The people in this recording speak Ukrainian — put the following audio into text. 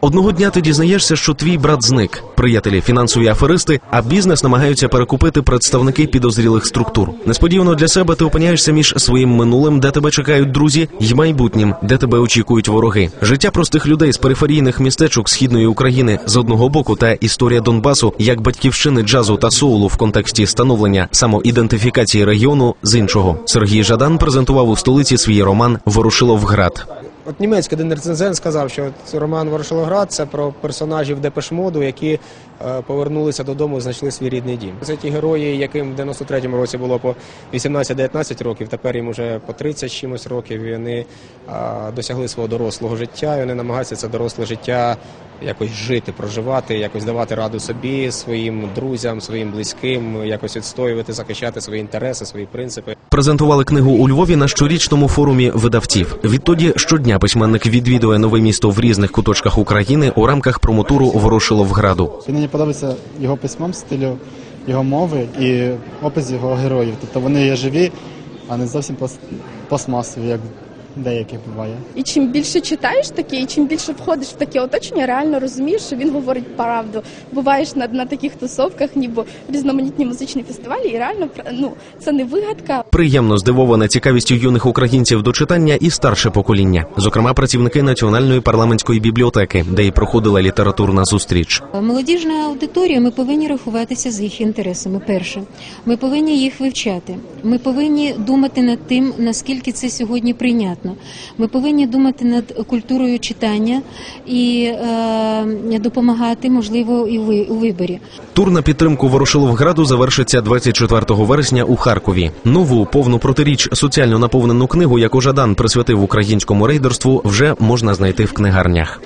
Одного дня ти дізнаєшся, що твій брат зник, приятелі фінансові аферисти, а бізнес намагаються перекупити представники підозрілих структур. Несподівано для себе ти опиняєшся між своїм минулим, де тебе чекають друзі, й майбутнім, де тебе очікують вороги. Життя простих людей з периферійних містечок східної України з одного боку та історія Донбасу як батьківщини джазу та соулу в контексті становлення самоідентифікації регіону з іншого. Сергій Жадан презентував у столиці свій роман Ворошиловград. От німецький один рецензент сказав, що роман Ворошилоград це про персонажів Депешмоду, які е, повернулися додому і знайшли свій рідний дім. Це ті герої, яким в 93-му році було по 18-19 років, тепер їм уже по 30 чимось років. Вони досягли свого дорослого життя, і вони намагаються це доросле життя якось жити, проживати, якось давати раду собі, своїм друзям, своїм близьким, якось відстоювати, захищати свої інтереси, свої принципи. Презентували книгу у Львові на щорічному форумі видавців. Відтоді щодня письменник відвідує нове місто в різних куточках України у рамках промотуру Ворошиловграду. Мені подобається його письмом, стилю його мови і опис його героїв. Тобто вони є живі, а не зовсім плас- пластмасові, як деякі буває. І чим більше читаєш таке, і чим більше входиш в таке оточення, реально розумієш, що він говорить правду. Буваєш на, на таких тусовках, ніби різноманітні музичні фестивалі, і реально ну це не вигадка. Приємно здивоване цікавістю юних українців до читання і старше покоління, зокрема працівники національної парламентської бібліотеки, де й проходила літературна зустріч. Молодіжна аудиторія, ми повинні рахуватися з їх інтересами. Перше, ми повинні їх вивчати. Ми повинні думати над тим, наскільки це сьогодні прийнятно. Ми повинні думати над культурою читання і е, допомагати, можливо, і ви у виборі. Тур на підтримку Ворошиловграду завершиться 24 вересня у Харкові. Нову повну протиріч соціально наповнену книгу, яку Жадан присвятив українському рейдерству, вже можна знайти в книгарнях.